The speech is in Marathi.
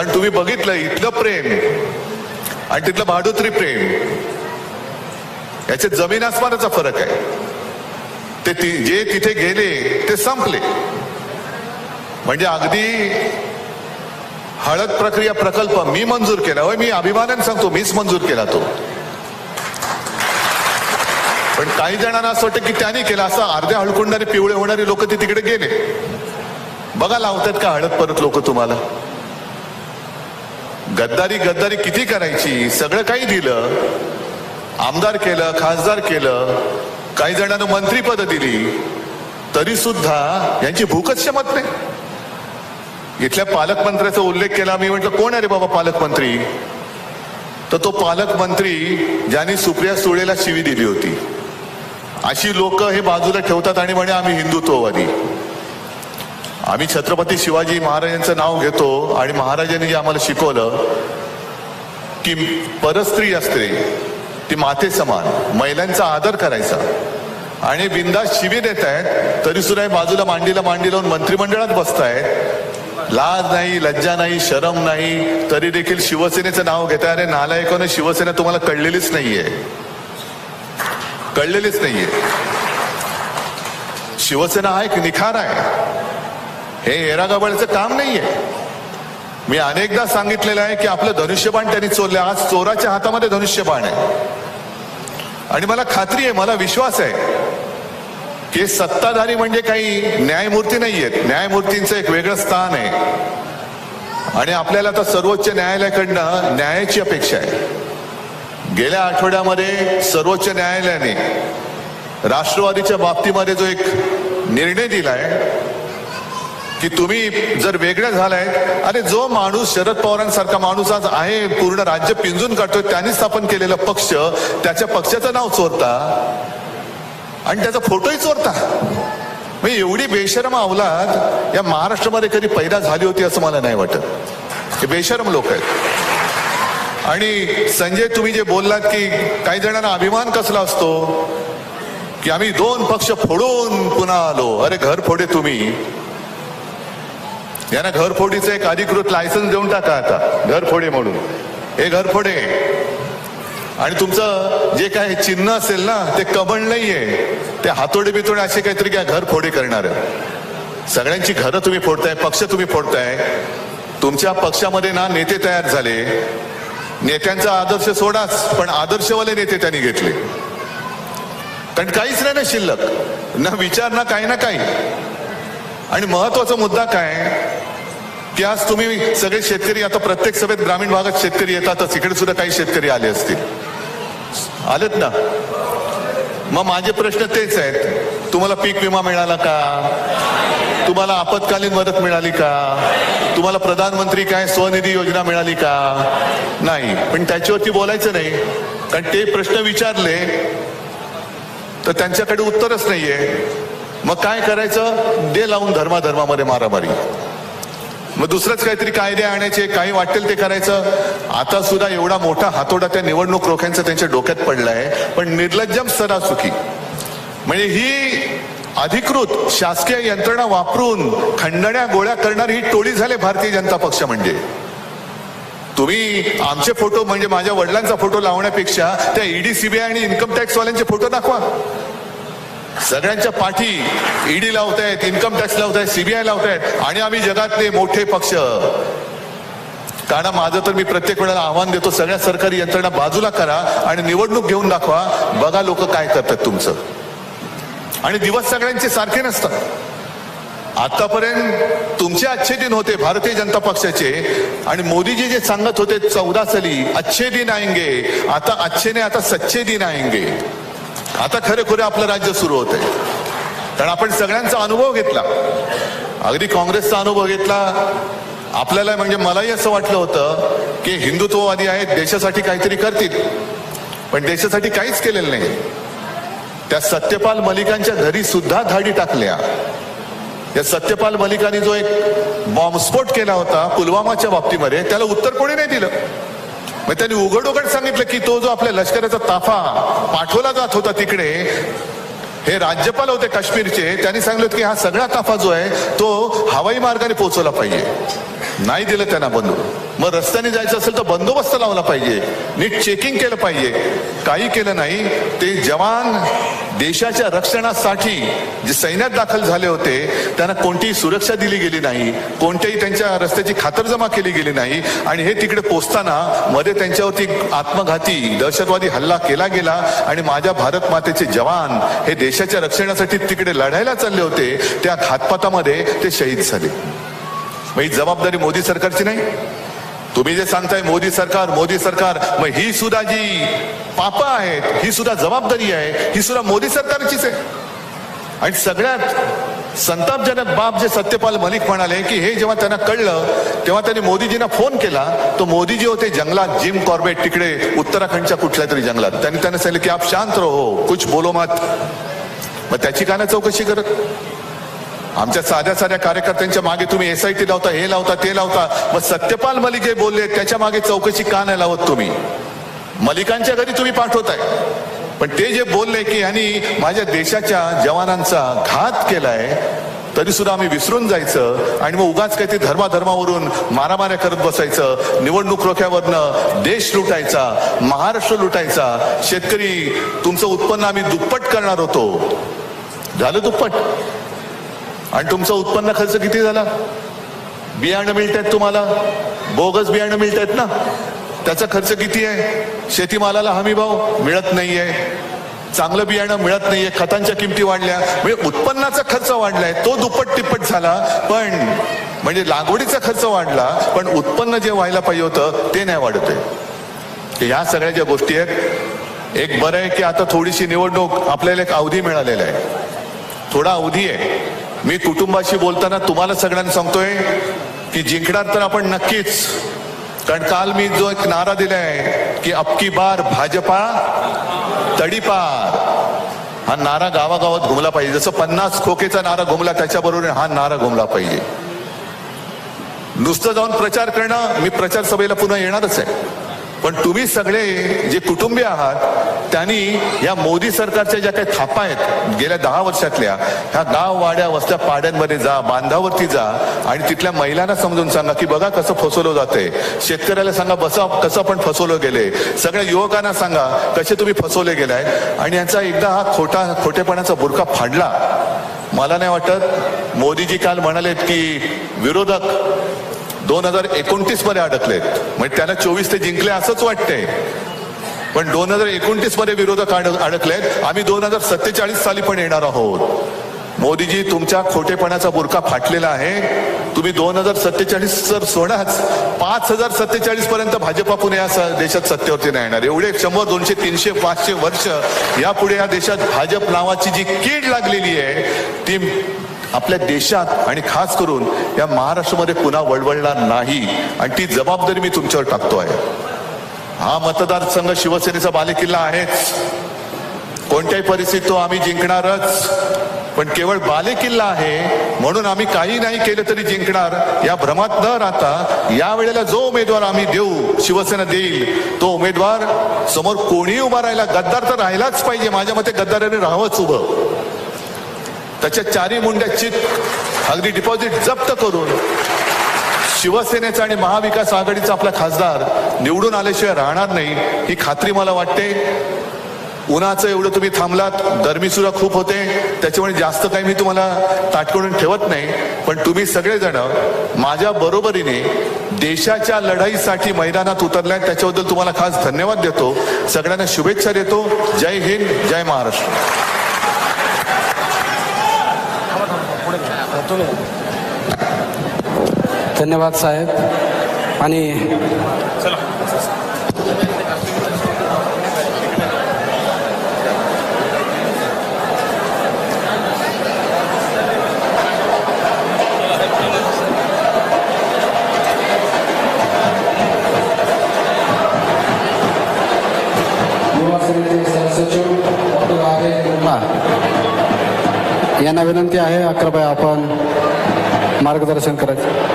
कारण तुम्ही बघितलं इथलं प्रेम आणि तिथलं भाडोत्री प्रेम. याच्यात जमीन आसमानाचा फरक आहे. ते ती जे तिथे गेले ते संपले. म्हणजे अगदी हळद प्रक्रिया प्रकल्प मी मंजूर केला. होय मी अभिमानाने सांगतो मीच मंजूर केला तो. पण काही जणांना असं वाटतं की त्यांनी केला असं अर्ध्या हळकुंडाने पिवळे होणारे लोक ते तिकडे गेले. बघा लावतात का हळद परत लोक तुम्हाला? गद्दारी गद्दारी किती करायची? सगळं काही दिलं. आमदार केलं खासदार केलं. काही जणांना मंत्रीपद दिली. तरी सुद्धा यांची भूकच शमत नाही. इथल्या पालकमंत्र्याचा उल्लेख केला. मी म्हटलं कोण आहे रे बाबा पालकमंत्री? तर तो पालकमंत्री ज्यांनी सुप्रिया सुळेला शिवी दिली होती. अशी लोक हे बाजूला ठेवतात आणि म्हणे आम्ही हिंदुत्ववादी. आम्ही छत्रपती शिवाजी महाराजांचं नाव घेतो आणि महाराजांनी जे आम्हाला शिकवलं की परस्त्री असते ती माते समान महिलांचा आदर करायचा. आणि बिंदास शिवी देत आहेत तरी सुद्धा बाजूला मांडीला मांडी लावून मंत्रिमंडळात बसतायत. लाज नाही लज्जा नाही शरम नाही तरी देखील शिवसेनेचं नाव घेताय अरे नालायकाने शिवसेना तुम्हाला कळलेलीच नाहीये. कळलेलीच नाहीये. शिवसेना हा एक निखार आहे. हे एरागबळचं काम नाहीये. मी अनेकदा सांगितलेलं आहे की आपलं धनुष्यबाण त्यांनी चोरलं. आज चोराच्या हातामध्ये धनुष्यबाण आहे. आणि मला खात्री आहे मला विश्वास आहे की सत्ताधारी म्हणजे काही न्यायमूर्ती नाही आहेत न्यायमूर्तींचं एक वेगळं स्थान आहे. आणि आपल्याला आता सर्वोच्च न्यायालयाकडनं न्यायाची अपेक्षा आहे. गेल्या आठवड्यामध्ये सर्वोच्च न्यायालयाने राष्ट्रवादीच्या बाबतीमध्ये जो एक निर्णय दिलाय की तुम्ही जर वेगळे झालाय अरे जो माणूस शरद पवारांसारखा माणूस आज आहे पूर्ण राज्य पिंजून काढतोय त्यांनी स्थापन केलेला पक्ष त्याच्या पक्षाचं नाव चोरता. आणि त्याचा फोटोही चोरता. मी एवढी बेशरम अवलाद या महाराष्ट्रामध्ये कधी पैदा झाली होती असं मला नाही वाटत. हे बेशरम लोक आहेत. आणि संजय तुम्ही जे बोललात की काही जणांना अभिमान कसला असतो? की आम्ही दोन पक्ष फोडून पुन्हा आलो. अरे घर फोडे तुम्ही. यांना घरफोडीचं एक अधिकृत लायसन्स देऊन टाका आता. घरफोडे म्हणून. हे घरफोडे. आणि तुमचं जे काय चिन्ह असेल ना ते कमळ नाहीये. ते हातोडे बितोडे असे काहीतरी काय घर फोडे करणार. सगळ्यांची घरं तुम्ही फोडताय पक्ष तुम्ही फोडताय. तुमच्या पक्षामध्ये ना नेते तयार झाले. नेत्यांचा आदर्श सोडाच पण आदर्शवाले नेते त्यांनी घेतले. कारण काहीच नाही ना शिल्लक. ना विचार ना काही ना काही. आणि महत्त्वाचा मुद्दा काय? की आज तुम्ही सगळे शेतकरी आता प्रत्येक सभेत ग्रामीण भागात शेतकरी येतातच इकडे सुद्धा काही शेतकरी आले असतील. आलेत ना? मग माझे प्रश्न तेच आहेत. तुम्हाला पीक विमा मिळाला का? तुम्हाला आपत्कालीन मदत मिळाली का? तुम्हाला प्रधानमंत्री काय स्वनिधी योजना मिळाली का? नाही. पण त्याच्यावरती बोलायचं नाही. कारण ते प्रश्न विचारले तर त्यांच्याकडे उत्तरच नाहीये. मग काय करायचं? दे लावून धर्माधर्मामध्ये मारामारी. मग दुसरंच काहीतरी कायदे आणायचे काही वाटेल ते करायचं. आता सुद्धा एवढा मोठा हातोडा त्या निवडणूक रोख्यांचा त्यांच्या डोक्यात पडलाय. पण निर्लज्जम सरासुखी म्हणजे ही अधिकृत शासकीय यंत्रणा वापरून खंडण्या गोळ्या करणारी ही टोळी झाले भारतीय जनता पक्ष म्हणजे. तुम्ही आमचे फोटो म्हणजे माझ्या वडिलांचा फोटो लावण्यापेक्षा त्या ईडी सीबीआय आणि इन्कम टॅक्सवाल्यांचे फोटो दाखवा. सगळ्यांच्या पाठी ईडी लावतायत इन्कम टॅक्स लावतायत सीबीआय लावतायत आणि आम्ही जगातले मोठे पक्ष. कारण माझं तर मी प्रत्येक वेळेला आव्हान देतो सगळ्या सरकारी यंत्रणा बाजूला करा आणि निवडणूक घेऊन दाखवा बघा लोक काय करतात तुमचं. आणि दिवस सगळ्यांचे सारखे नसतात. आतापर्यंत तुमचे अच्छे दिन होते भारतीय जनता पक्षाचे आणि मोदीजी जे सांगत होते चौदा साली अच्छे दिन आएंगे आता अच्छे ने आता सच्चे दिन आएंगे. आता खरे आपलं राज्य सुरू होत आहे कारण आपण सगळ्यांचा अनुभव घेतला. अगदी काँग्रेसचा अनुभव घेतला. आपल्याला म्हणजे मलाही असं वाटलं होतं की हिंदुत्ववादी आहेत देशासाठी काहीतरी करतील. पण देशासाठी काहीच केलेलं नाही. त्या सत्यपाल मलिकांच्या घरी सुद्धा धाडी टाकल्या. या सत्यपाल मलिकांनी जो एक बॉम्बस्फोट केला होता पुलवामाच्या बाबतीमध्ये त्याला उत्तर कोणी नाही दिलं. मग त्यांनी उघड उघड सांगितलं की तो जो आपल्या लष्कराचा ताफा पाठवला जात होता तिकडे हे राज्यपाल होते काश्मीरचे त्यांनी सांगितलं की हा सगळा ताफा जो आहे तो हवाई मार्गाने पोहोचवला पाहिजे. नाही दिलं त्यांना बंधू मग रस्त्याने जायचं असेल तर बंदोबस्त लावला पाहिजे. नीट चेकिंग केलं पाहिजे. काही केलं नाही ते जवान देशाच्या रक्षणासाठी जे सैन्यात दाखल झाले होते त्यांना कोणतीही सुरक्षा दिली गेली नाही कोणत्याही त्यांच्या रस्त्याची खातरजमा केली गेली नाही आणि हे तिकडे पोचताना मध्ये त्यांच्यावरती आत्मघाती दहशतवादी हल्ला केला गेला आणि माझ्या भारत मातेचे जवान हे देशाच्या रक्षणासाठी तिकडे लढायला चालले होते त्या घातपातामध्ये ते शहीद झाले. मग ही जबाबदारी मोदी सरकारची नाही? तुम्ही जे सांगताय मोदी सरकार मोदी सरकार मग ही सुद्धा जी पापा आहेत ही सुद्धा जबाबदारी आहे ही सुद्धा मोदी सरकारचीच आहे. आणि सगळ्यात संतापजनक बाब जे सत्यपाल मलिक म्हणाले की हे जेव्हा त्यांना कळलं तेव्हा त्यांनी मोदीजींना फोन केला तो मोदीजी होते जंगलात जिम कॉर्बेट तिकडे उत्तराखंडच्या कुठल्या तरी जंगलात. त्यांनी त्यांना सांगितलं की आप शांत रहो कुछ बोलो मत. मग त्याची का नाही चौकशी करत. आमच्या साध्या साध्या कार्यकर्त्यांच्या मागे तुम्ही एसआयटी लावता हे लावता ते लावता. मग सत्यपाल मलिक जे बोलले त्याच्यामागे चौकशी का नाही लावत तुम्ही? मलिकांच्या घरी तुम्ही पाठवताय. पण ते जे बोलले की यांनी माझ्या देशाच्या जवानांचा घात केलाय तरी सुद्धा आम्ही विसरून जायचं आणि मग उगाच काही ते धर्माधर्मावरून मारामाऱ्या करत बसायचं. निवडणूक रोख्यावरनं देश लुटायचा महाराष्ट्र लुटायचा. शेतकरी तुमचं उत्पन्न आम्ही दुप्पट करणार होतो. झालं दुप्पट? आणि तुमचा उत्पन्न खर्च किती झाला? बियाणं मिळत आहेत तुम्हाला? बोगस बियाणं मिळत आहेत ना? त्याचा खर्च किती आहे? शेतीमालाला हमी भाव मिळत नाहीये. चांगलं बियाणं मिळत नाहीये. खतांच्या किमती वाढल्या. म्हणजे उत्पन्नाचा खर्च वाढलाय. तो दुप्पट तिप्पट झाला. पण म्हणजे लागवडीचा खर्च वाढला पण उत्पन्न जे व्हायला पाहिजे होतं ते नाही वाढत आहे. ह्या सगळ्या ज्या गोष्टी आहेत एक बरं आहे की आता थोडीशी निवडणूक आपल्याला एक अवधी मिळालेला आहे. थोडा अवधी आहे. मी कुटुंबाशी बोलताना तुम्हाला सगळ्यांना सांगतोय की जिंकणार तर आपण नक्कीच. कारण काल मी जो एक नारा दिलाय की अबकी बार भाजपा तडीपार. हा नारा गावागावात घुमला पाहिजे. जसं पन्नास खोकेचा नारा घुमला त्याच्याबरोबर हा नारा घुमला पाहिजे. नुसतं जाऊन प्रचार करणं मी प्रचार सभेला पुन्हा येणारच आहे. पण तुम्ही सगळे जे कुटुंबीय आहात त्यांनी या मोदी सरकारच्या ज्या काही थापा आहेत गेल्या दहा वर्षातल्या ह्या गाव वाड्या वस्त्या पाड्यांमध्ये जा बांधावरती जा आणि तिथल्या महिलांना समजून सांगा की बघा कसं फसवलं जाते शेतकऱ्याला सांगा बसा कसं पण फसवलं गेले सगळ्या युवकांना सांगा कसे तुम्ही फसवले गेलाय. आणि यांचा एकदा हा खोटा खोटेपणाचा बुरखा फाडला. मला नाही वाटत मोदीजी काल म्हणालेत की विरोधक दोन हजार एकोणतीसमध्ये अडकलेत म्हणजे त्यांना चोवीस ते जिंकले असंच वाटतंय. पण दोन हजार एकोणतीसमध्ये विरोधक अड- अडकलेत. आम्ही दोन हजार सत्तेचाळीस साली पण येणार आहोत. मोदीजी तुमच्या खोटेपणाचा बुरका फाटलेला आहे. तुम्ही दोन हजार सत्तेचाळीस जर सोडाच पाच हजार सत्तेचाळीस पर्यंत भाजपा पुणे या देशात सत्तेवरती नाही येणार. एवढे शंभर दोनशे तीनशे पाचशे वर्ष यापुढे या देशात भाजप नावाची जी कीड लागलेली आहे ती आपल्या देशात आणि खास करून या महाराष्ट्रामध्ये पुन्हा वळवळला नाही. आणि ती जबाबदारी मी तुमच्यावर टाकतो आहे. हा मतदारसंघ शिवसेनेचा बालेकिल्ला आहेच. कोणत्याही परिस्थितीत तो आम्ही जिंकणारच. पण केवळ बालेकिल्ला आहे. म्हणून आम्ही काही नाही केलं तरी जिंकणार. या भ्रमात न राहता या वेळेला जो उमेदवार आम्ही देऊ शिवसेना देईल तो उमेदवार समोर कोणी उभा राहिला गद्दार तर राहिलाच पाहिजे. माझ्या मते गद्दाराने राहावंच उभं. त्याच्या चारी मुंड्याची अगदी डिपॉझिट जप्त करून शिवसेनेचा आणि महाविकास आघाडीचा आपला खासदार निवडून आल्याशिवाय राहणार नाही ही खात्री मला वाटते. उन्हाचं एवढं तुम्ही थांबलात गरमी सुद्धा खूप होते त्याच्यामुळे जास्त काही मी तुम्हाला ताटकळून ठेवत नाही पण तुम्ही सगळेजण माझ्या बरोबरीने देशाच्या लढाईसाठी मैदानात उतरलाय त्याच्याबद्दल तुम्हाला खास धन्यवाद देतो. सगळ्यांना शुभेच्छा देतो. जय हिंद जय महाराष्ट्र. धन्यवाद साहेब. आणि सहसचिव डॉक्टर गुप्ता यांना विनंती आहे अकराबाई आपण मार्गदर्शन करायचं.